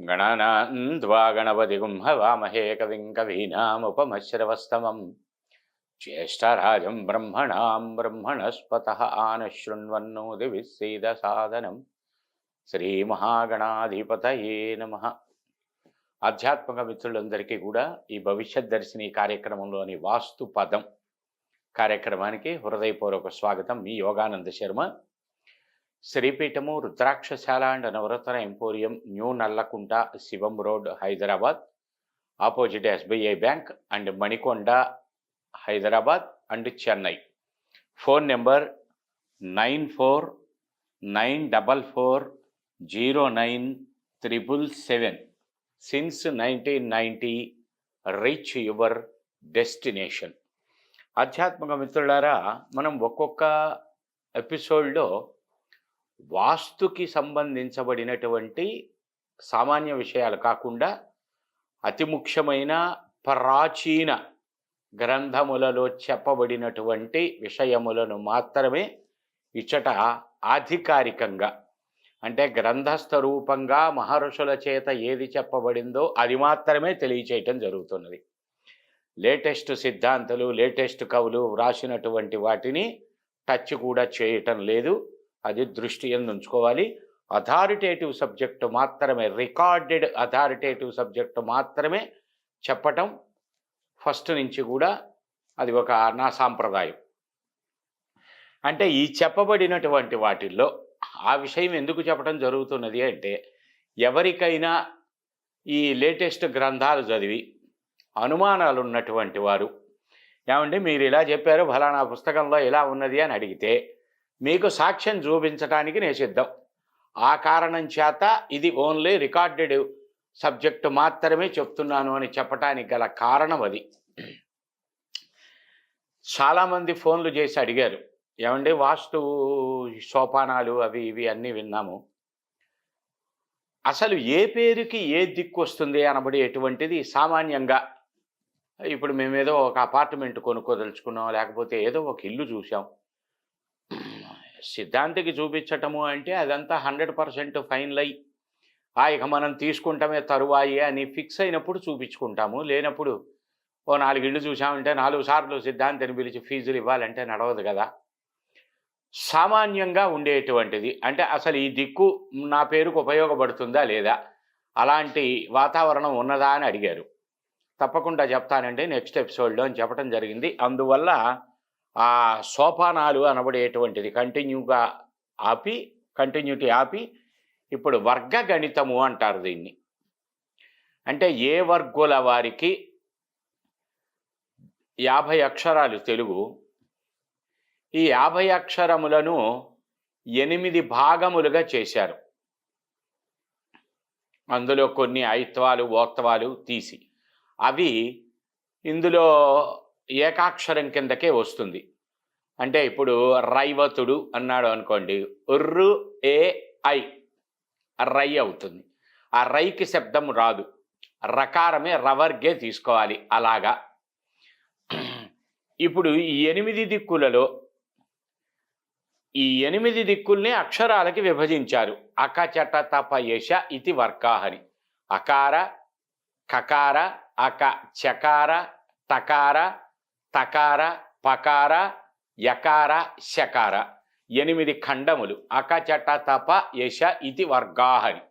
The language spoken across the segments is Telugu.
గణనాన్వా గణపతిగుంహవామహే కవిం కవీనాముపమశ్రవస్తమం జ్యేష్టరాజం బ్రహ్మణాం బ్రహ్మణస్పత ఆనశృణ్వన్నోది విశ్రీద సాధనం శ్రీమహాగణాధిపతయే ఆధ్యాత్మిక మిత్రులందరికీ కూడా ఈ భవిష్యత్ దర్శిని కార్యక్రమంలోని వాస్తు పదం కార్యక్రమానికి హృదయపూర్వక స్వాగతం మీ Yogananda Sharma. Sripeethamu Rudrakshashala and Navaratna emporium new Nallakunta Shivam road Hyderabad. Opposite SBI bank and Manikonda Hyderabad and Chennai. Phone number nine four nine double four zero nine triple seven. Since nineteen ninety reach your destination ఆధ్యాత్మిక మిత్రులారా మనం ఒక్కొక్క ఎపిసోడ్లో వాస్తుకి సంబంధించబడినటువంటి సామాన్య విషయాలు కాకుండా అతి ముఖ్యమైన ప్రాచీన గ్రంథములలో చెప్పబడినటువంటి విషయములను మాత్రమే ఇచ్చట ఆధికారికంగా అంటే గ్రంథస్థ రూపంగా మహర్షుల చేత ఏది చెప్పబడిందో అది మాత్రమే తెలియచేయటం జరుగుతున్నది. లేటెస్ట్ సిద్ధాంతాలు లేటెస్ట్ కవులు వ్రాసినటువంటి వాటిని టచ్ కూడా చేయటం లేదు. అది దృష్టి ఎందు ఉంచుకోవాలి. అథారిటేటివ్ సబ్జెక్టు మాత్రమే రికార్డెడ్ అథారిటేటివ్ సబ్జెక్టు మాత్రమే చెప్పటం ఫస్ట్ నుంచి కూడా అది ఒక నా సాంప్రదాయం. అంటే ఈ చెప్పబడినటువంటి వాటిల్లో ఆ విషయం ఎందుకు చెప్పడం జరుగుతున్నది అంటే ఎవరికైనా ఈ లేటెస్ట్ గ్రంథాలు చదివి అనుమానాలు ఉన్నటువంటి వారు ఏమంటే మీరు ఇలా చెప్పారు ఫలానా పుస్తకంలో ఇలా ఉన్నది అని అడిగితే మీకు సాక్ష్యం చూపించడానికి నేను సిద్ధం ఆ కారణం చేత ఇది ఓన్లీ రికార్డెడ్ సబ్జెక్టు మాత్రమే చెప్తున్నాను అని చెప్పటానికి గల కారణం అది. చాలామంది ఫోన్లు చేసి అడిగారు. ఏమండి వాస్తు సోపానాలు అవి ఇవి అన్నీ విన్నాము. అసలు ఏ పేరుకి ఏ దిక్కు వస్తుంది అనబడి ఎటువంటిది? సామాన్యంగా ఇప్పుడు మేము ఏదో ఒక అపార్ట్మెంట్ కొనుక్కోదలుచుకున్నాం లేకపోతే ఏదో ఒక ఇల్లు చూసాం సిద్ధాంతికి చూపించటము అంటే అదంతా హండ్రెడ్ పర్సెంట్ ఫైనల్ అయ్యి ఆ ఇక మనం తీసుకుంటామే తరువాయి అని ఫిక్స్ అయినప్పుడు చూపించుకుంటాము. లేనప్పుడు ఓ నాలుగు ఇళ్ళు చూసామంటే నాలుగు సార్లు సిద్ధాంతిని పిలిచి ఫీజులు ఇవ్వాలంటే నడవదు కదా. సామాన్యంగా ఉండేటువంటిది. అంటే అసలు ఈ దిక్కు నా పేరుకు ఉపయోగపడుతుందా లేదా? అలాంటి వాతావరణం ఉన్నదా అని అడిగారు. తప్పకుండా చెప్తానండి నెక్స్ట్ ఎపిసోడ్లో అని చెప్పడం జరిగింది. అందువల్ల ఆ సోపానాలు అనబడేటువంటిది కంటిన్యూగా ఆపి కంటిన్యూటీ ఆపి ఇప్పుడు వర్గ గణితము అంటారు దీన్ని. అంటే ఏ వర్గుల వారికి యాభై అక్షరాలు తెలుగు. ఈ యాభై అక్షరములను ఎనిమిది భాగములుగా చేశారు. అందులో కొన్ని ఐత్వాలు ఓత్వాలు తీసి. అవి ఇందులో ఏకాక్షరం కిందకే వస్తుంది. అంటే ఇప్పుడు రైవతుడు అన్నాడు అనుకోండి ఉర్రు ఏ ఐ రై అవుతుంది. ఆ రైకి శబ్దం రాదు. రకారమే రవర్గే తీసుకోవాలి అలాగా. ఇప్పుడు ఈ ఎనిమిది దిక్కులలో ఈ ఎనిమిది దిక్కుల్ని అక్షరాలకి విభజించారు. అకచట తప యశ ఇది వర్కాహని అకార కకార అక చకార తకార తకార పకార యకార శకార ఎనిమిది ఖండములు. అకచట తప యశ ఇది వర్గాహని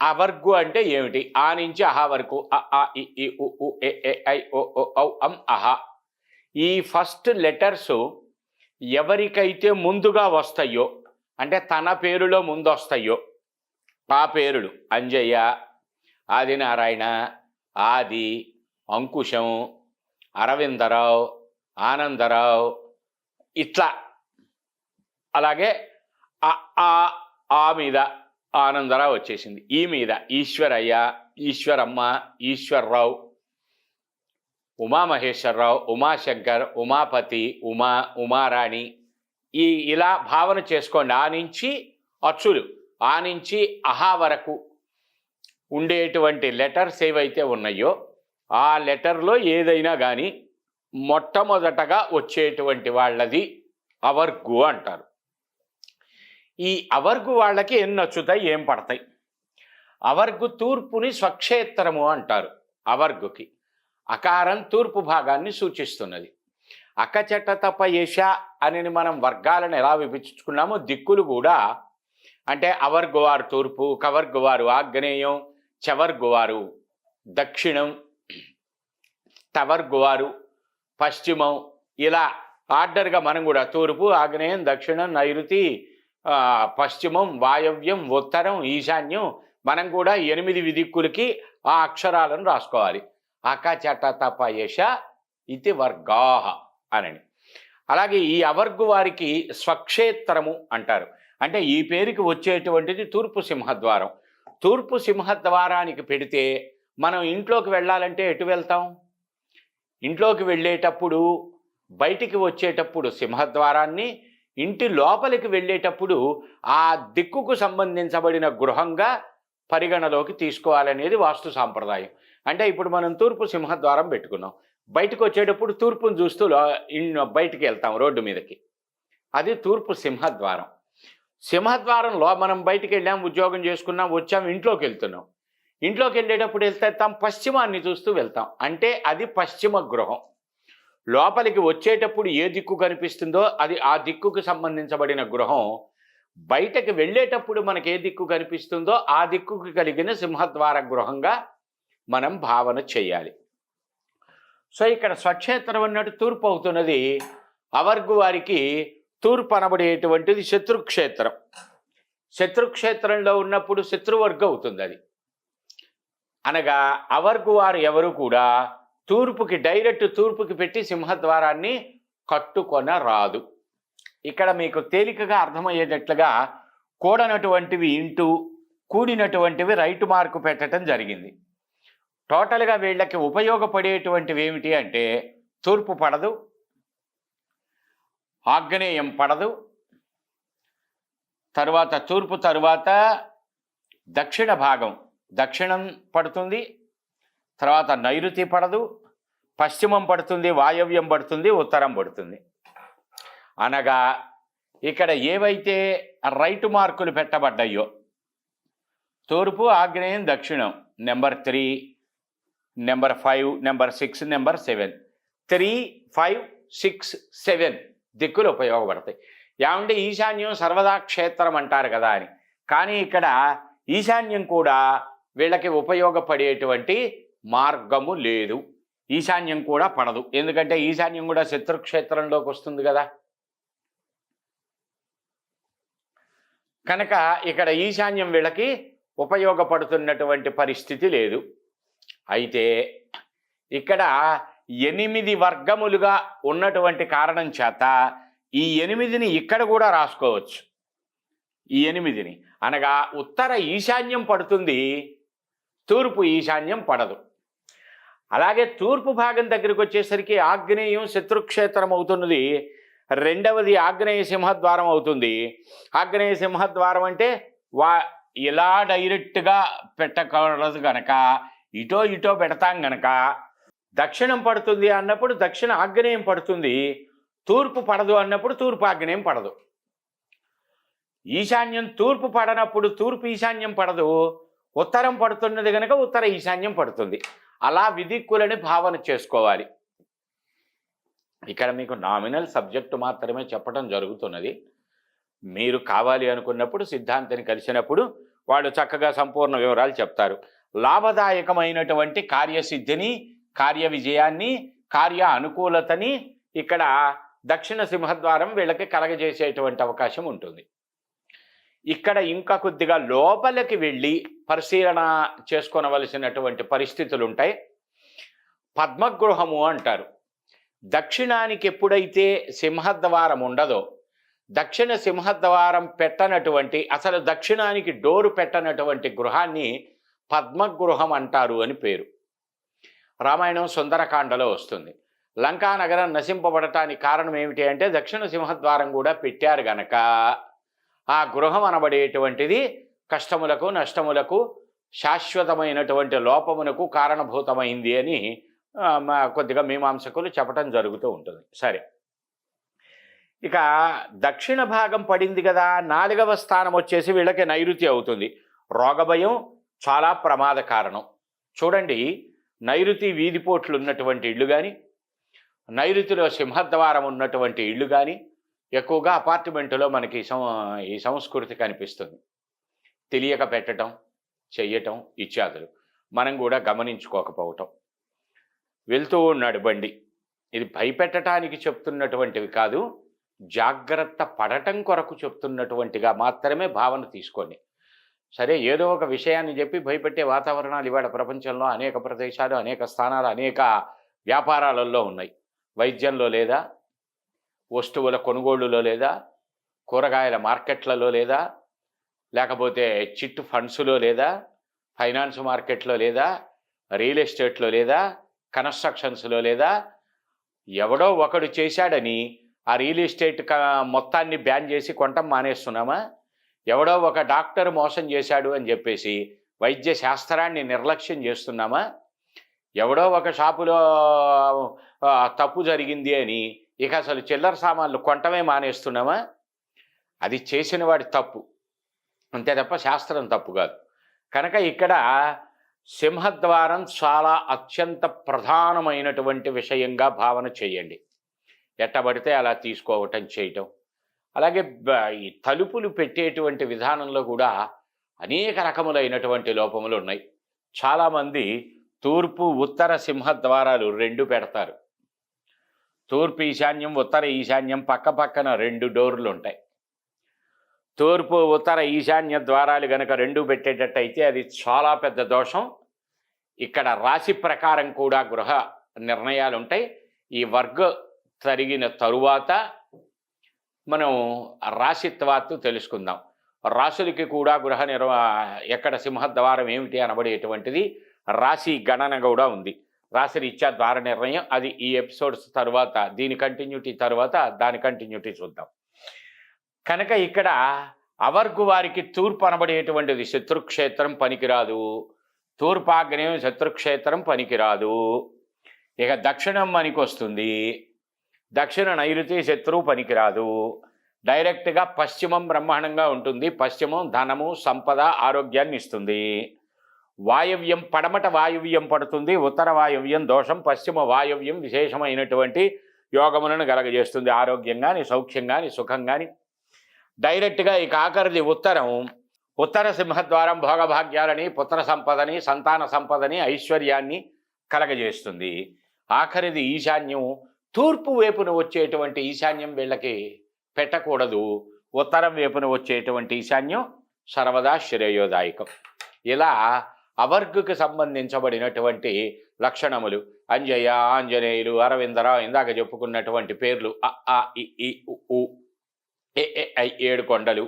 వర్గు అంటే ఏమిటి? ఆ నుంచి అహ వరకు. అ ఆ ఇ ఈ ఉ ఉ ఏ ఐ ఓ ఓ ఔ అం అహ. ఈ ఫస్ట్ లెటర్స్ ఎవరికైతే ముందుగా వస్తాయో అంటే తన పేరులో ముందు వస్తాయో ఆ పేరులు. అంజయ్య ఆదినారాయణ ఆది అంకుశం అరవిందరావు ఆనందరావు ఇట్లా. అలాగే ఆ ఆ మీద ఆనందరావు వచ్చేసింది. ఈ మీద ఈశ్వరయ్య ఈశ్వరమ్మ ఈశ్వర్రావు ఉమామహేశ్వరరావు ఉమాశంకర్ ఉమాపతి ఉమా ఉమారాణి. ఈ ఇలా భావన చేసుకోండి. ఆ నుంచి అచ్చులు ఆ నుంచి అహా వరకు ఉండేటువంటి లెటర్స్ ఏవైతే ఉన్నాయో ఆ లెటర్లో ఏదైనా కానీ మొట్టమొదటగా వచ్చేటువంటి వాళ్ళది అవర్గు అంటారు. ఈ అవర్గు వాళ్ళకి ఎన్ని నచ్చుతాయి ఏం పడతాయి? అవర్గు తూర్పుని స్వక్షేత్రము అంటారు అవర్గుకి అకారం తూర్పు భాగాన్ని సూచిస్తున్నది. అకచట తప యశ అని మనం వర్గాలను ఎలా విభజించుకున్నామో దిక్కులు కూడా అంటే అవర్గువారు తూర్పు కవర్గువారు ఆగ్నేయం చవర్గువారు దక్షిణం తవర్గువారు పశ్చిమం ఇలా ఆర్డర్గా మనం కూడా తూర్పు ఆగ్నేయం దక్షిణం నైరుతి పశ్చిమం వాయవ్యం ఉత్తరం ఈశాన్యం మనం కూడా ఎనిమిది విదిక్కులకి ఆ అక్షరాలను రాసుకోవాలి. అకచట తప యశ ఇది వర్గాహ అనని. అలాగే ఈ అవర్గు వారికి స్వక్షేత్రము అంటారు. అంటే ఈ పేరుకి వచ్చేటువంటిది తూర్పు సింహద్వారం. తూర్పు సింహద్వారానికి పెడితే మనం ఇంట్లోకి వెళ్ళాలంటే ఎటు వెళ్తాం? ఇంట్లోకి వెళ్ళేటప్పుడు బయటికి వచ్చేటప్పుడు సింహద్వారాన్ని ఇంటి లోపలికి వెళ్ళేటప్పుడు ఆ దిక్కుకు సంబంధించబడిన గృహంగా పరిగణలోకి తీసుకోవాలనేది వాస్తు సాంప్రదాయం. అంటే ఇప్పుడు మనం తూర్పు సింహద్వారం పెట్టుకున్నాం. బయటకు వచ్చేటప్పుడు తూర్పును చూస్తూ లో- బయటికి వెళ్తాం రోడ్డు మీదకి. అది తూర్పు సింహద్వారం. సింహద్వారంలో మనం బయటికి వెళ్ళాం ఉద్యోగం చేసుకున్నాం వచ్చాం ఇంట్లోకి వెళ్తున్నాం. ఇంట్లోకి వెళ్ళేటప్పుడు వెళ్తే వెళ్తాం పశ్చిమాన్ని చూస్తూ వెళ్తాం. అంటే అది పశ్చిమ గృహం. లోపలికి వచ్చేటప్పుడు ఏ దిక్కు కనిపిస్తుందో అది ఆ దిక్కుకు సంబంధించబడిన గృహం. బయటకు వెళ్ళేటప్పుడు మనకి ఏ దిక్కు కనిపిస్తుందో ఆ దిక్కుకు కలిగిన సింహద్వార గృహంగా మనం భావన చేయాలి. సో ఇక్కడ స్వక్షేత్రం అన్నట్టు తూర్పు అవుతున్నది. అవర్గు వారికి తూర్పు అనబడేటువంటిది శత్రుక్షేత్రం. శత్రుక్షేత్రంలో ఉన్నప్పుడు శత్రువర్గ అవుతుంది అది. అనగా అవర్గు వారు ఎవరు కూడా తూర్పుకి డైరెక్ట్ తూర్పుకి పెట్టి సింహద్వారాన్ని కట్టుకొన రాదు ఇక్కడ మీకు తేలికగా అర్థమయ్యేటట్లుగా కూడనటువంటివి ఇంటూ కూడినటువంటివి రైట్ మార్కు పెట్టడం జరిగింది. టోటల్గా వీళ్ళకి ఉపయోగపడేటువంటివి ఏమిటి అంటే తూర్పు పడదు ఆగ్నేయం పడదు తర్వాత తూర్పు తరువాత దక్షిణ భాగం దక్షిణం పడుతుంది తర్వాత నైరుతి పడదు పశ్చిమం పడుతుంది వాయవ్యం పడుతుంది ఉత్తరం పడుతుంది. అనగా ఇక్కడ ఏవైతే రైట్ మార్కులు పెట్టబడ్డాయో తూర్పు ఆగ్నేయం దక్షిణం number three number five number six number seven. Three five six seven దిక్కులు ఉపయోగపడతాయి. ఏమంటే ఈశాన్యం సర్వదా క్షేత్రం అంటారు కదా అని. కానీ ఇక్కడ ఈశాన్యం కూడా వీళ్ళకి ఉపయోగపడేటువంటి మార్గము లేదు. ఈశాన్యం కూడా పడదు. ఎందుకంటే ఈశాన్యం కూడా శత్రుక్షేత్రంలోకి వస్తుంది కదా. కనుక ఇక్కడ ఈశాన్యం వీళ్ళకి ఉపయోగపడుతున్నటువంటి పరిస్థితి లేదు. అయితే ఇక్కడ ఎనిమిది వర్గములుగా ఉన్నటువంటి కారణం చేత ఈ ఎనిమిదిని ఇక్కడ కూడా రాసుకోవచ్చు. ఈ ఎనిమిదిని అనగా ఉత్తర ఈశాన్యం పడుతుంది. తూర్పు ఈశాన్యం పడదు. అలాగే తూర్పు భాగం దగ్గరికి వచ్చేసరికి ఆగ్నేయం శత్రుక్షేత్రం అవుతున్నది. రెండవది ఆగ్నేయ సింహద్వారం అవుతుంది. ఆగ్నేయ సింహద్వారం అంటే వా ఇలా డైరెక్ట్గా పెట్టకూడదు గనక ఇటో ఇటో పెడతాం గనక దక్షిణం పడుతుంది అన్నప్పుడు దక్షిణ ఆగ్నేయం పడుతుంది తూర్పు పడదు అన్నప్పుడు తూర్పు ఆగ్నేయం పడదు. ఈశాన్యం తూర్పు పడనప్పుడు తూర్పు ఈశాన్యం పడదు. ఉత్తరం పడుతున్నది కనుక ఉత్తర ఈశాన్యం పడుతుంది. అలా విదిక్కులని భావన చేసుకోవాలి. ఇక్కడ మీకు నామినల్ సబ్జెక్టు మాత్రమే చెప్పడం జరుగుతున్నది. మీరు కావాలి అనుకున్నప్పుడు సిద్ధాంతిని కలిసినప్పుడు వాళ్ళు చక్కగా సంపూర్ణ వివరాలు చెప్తారు. లాభదాయకమైనటువంటి కార్యసిద్ధిని కార్య విజయాన్ని కార్య అనుకూలతని ఇక్కడ దక్షిణ సింహద్వారం వీళ్ళకి కలగజేసేటువంటి అవకాశం ఉంటుంది. ఇక్కడ ఇంకా కొద్దిగా లోపలికి వెళ్ళి పరిశీలన చేసుకోనవలసినటువంటి పరిస్థితులు ఉంటాయి పద్మగృహము అంటారు. దక్షిణానికి ఎప్పుడైతే సింహద్వారం ఉండదో దక్షిణ సింహద్వారం పెట్టనటువంటి అసలు దక్షిణానికి డోరు పెట్టనటువంటి గృహాన్ని పద్మగృహం అంటారు అని పేరు. రామాయణం సుందరకాండలో వస్తుంది. లంకా నగరం నశింపబడటానికి కారణం ఏమిటి అంటే దక్షిణ సింహద్వారం కూడా పెట్టారు గనక ఆ గృహం అనబడేటువంటిది కష్టములకు నష్టములకు శాశ్వతమైనటువంటి లోపమునకు కారణభూతమైంది అని మా కొద్దిగా మీమాంసకులు చెప్పటం జరుగుతూ ఉంటుంది. సరే. ఇక దక్షిణ భాగం పడింది కదా నాలుగవ స్థానం వచ్చేసి వీళ్ళకి నైరుతి అవుతుంది. రోగభయం చాలా ప్రమాద కారణం. చూడండి నైరుతి వీధిపోట్లు ఉన్నటువంటి ఇళ్ళు కానీ నైరుతిలో సింహద్వారం ఉన్నటువంటి ఇళ్ళు కానీ ఎక్కువగా అపార్ట్మెంటులో మనకి సం ఈ సంస్కృతి కనిపిస్తుంది. తెలియక పెట్టడం చెయ్యటం ఇత్యాదులు. మనం కూడా గమనించుకోకపోవటం. వెళ్తూ ఉన్నాడు బండి. ఇది భయపెట్టడానికి చెప్తున్నటువంటివి కాదు జాగ్రత్త పడటం కొరకు చెప్తున్నటువంటిగా మాత్రమే భావన తీసుకోండి సరే ఏదో ఒక విషయాన్ని చెప్పి భయపెట్టే వాతావరణాలు ఇవాళ ప్రపంచంలో అనేక ప్రదేశాలు అనేక స్థానాలు అనేక వ్యాపారాలలో ఉన్నాయి. వైద్యంలో లేదా వస్తువుల కొనుగోళ్ళులో లేదా కూరగాయల మార్కెట్లలో లేదా లేకపోతే చిట్ ఫండ్స్లో లేదా ఫైనాన్స్ మార్కెట్లో లేదా రియల్ ఎస్టేట్లో లేదా కన్స్ట్రక్షన్స్లో లేదా ఎవడో ఒకడు చేశాడని ఆ రియల్ ఎస్టేట్ మొత్తాన్ని బ్యాన్ చేసి కొంటం మానేస్తున్నామా? ఎవడో ఒక డాక్టర్ మోసం చేశాడు అని చెప్పేసి వైద్య శాస్త్రాన్ని నిర్లక్ష్యం చేస్తున్నామా? ఎవడో ఒక షాపులో తప్పు జరిగింది అని ఇక అసలు చిల్లర సామాన్లు కొంటమే మానేస్తున్నామా? అది చేసిన వాడి తప్పు. అంతే తప్ప శాస్త్రం తప్పు కాదు. కనుక ఇక్కడ సింహద్వారం చాలా అత్యంత ప్రధానమైనటువంటి విషయంగా భావన చేయండి. ఎట్టబడితే అలా తీసుకోవటం చేయటం. అలాగే ఈ తలుపులు పెట్టేటువంటి విధానంలో కూడా అనేక రకములైనటువంటి లోపములు ఉన్నాయి. చాలామంది తూర్పు ఉత్తర సింహద్వారాలు రెండు పెడతారు. తూర్పు ఈశాన్యం ఉత్తర ఈశాన్యం పక్క పక్కన రెండు డోర్లు ఉంటాయి. తూర్పు ఉత్తర ఈశాన్య ద్వారాలు గనక రెండు పెట్టేటట్టయితే అది చాలా పెద్ద దోషం. ఇక్కడ రాశి ప్రకారం కూడా గృహ నిర్ణయాలు ఉంటాయి. ఈ వర్గ తరిగిన తరువాత మనం రాశిత్వాత్తు తెలుసుకుందాం. రాశులకి కూడా గృహ నిర్వ ఎక్కడ సింహద్వారం ఏమిటి అనబడేటువంటిది రాశి గణన కూడా ఉంది. రాశి రీత్యా ద్వార నిర్ణయం. అది ఈ ఎపిసోడ్స్ తర్వాత దీని కంటిన్యూటీ తర్వాత దాని కంటిన్యూటీ చూద్దాం. కనుక ఇక్కడ అవర్గు వారికి తూర్పు అనబడేటువంటిది శత్రుక్షేత్రం పనికిరాదు. తూర్పాగ్నేయం శత్రుక్షేత్రం పనికిరాదు. ఇక దక్షిణం పనికొస్తుంది వస్తుంది. దక్షిణ నైరుతి శత్రువు పనికిరాదు. డైరెక్ట్గా పశ్చిమం బ్రహ్మాండంగా ఉంటుంది. పశ్చిమం ధనము సంపద ఆరోగ్యాన్ని ఇస్తుంది. వాయవ్యం పడమట వాయువ్యం పడుతుంది ఉత్తర వాయువ్యం దోషం పశ్చిమ వాయువ్యం విశేషమైనటువంటి యోగములను కలగజేస్తుంది ఆరోగ్యం కానీ సౌఖ్యం కానీ సుఖం కానీ డైరెక్ట్గా ఈ కాకరిది ఉత్తరం ఉత్తర సింహద్వారం భోగభాగ్యాలని పుత్ర సంపదని సంతాన సంపదని ఐశ్వర్యాన్ని కలగజేస్తుంది. ఆఖరిది ఈశాన్యం తూర్పు వైపున వచ్చేటువంటి ఈశాన్యం వీళ్ళకి పెట్టకూడదు ఉత్తరం వైపున వచ్చేటువంటి ఈశాన్యం సర్వదా శ్రేయోదాయకం. ఇలా అవర్గుకు సంబంధించబడినటువంటి లక్షణములు. అంజయ్య ఆంజనేయులు అరవిందరావు ఇందాక చెప్పుకున్నటువంటి పేర్లు అ ఆ ఇ ఉ, ఏ ఐ ఏడు కొండలు.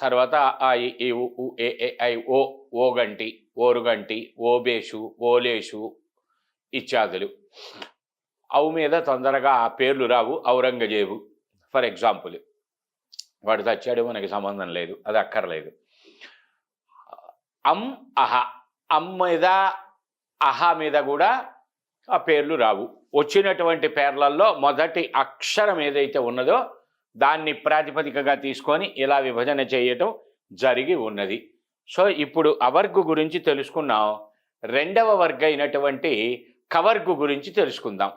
తర్వాత ఆ ఈ ఉ, ఏ ఐ ఓ ఓగంటి ఓరుగంటి ఓబేషు ఓలేషు ఇత్యాదులు. అవు మీద తొందరగా ఆ పేర్లు రావు. Aurangzeb for example. వాడు చచ్చాడు మనకి సంబంధం లేదు. అది అక్కర్లేదు. అమ్ అహ. అమ్ మీద అహ మీద కూడా ఆ పేర్లు రావు. వచ్చినటువంటి పేర్లలో మొదటి అక్షరం ఏదైతే ఉన్నదో దాన్ని ప్రాతిపదికగా తీసుకొని ఇలా విభజన చేయటం జరిగి ఉన్నది. సో ఇప్పుడు అవర్గు గురించి తెలుసుకున్నాం. రెండవ వర్గ అయినటువంటి కవర్గు గురించి తెలుసుకుందాం.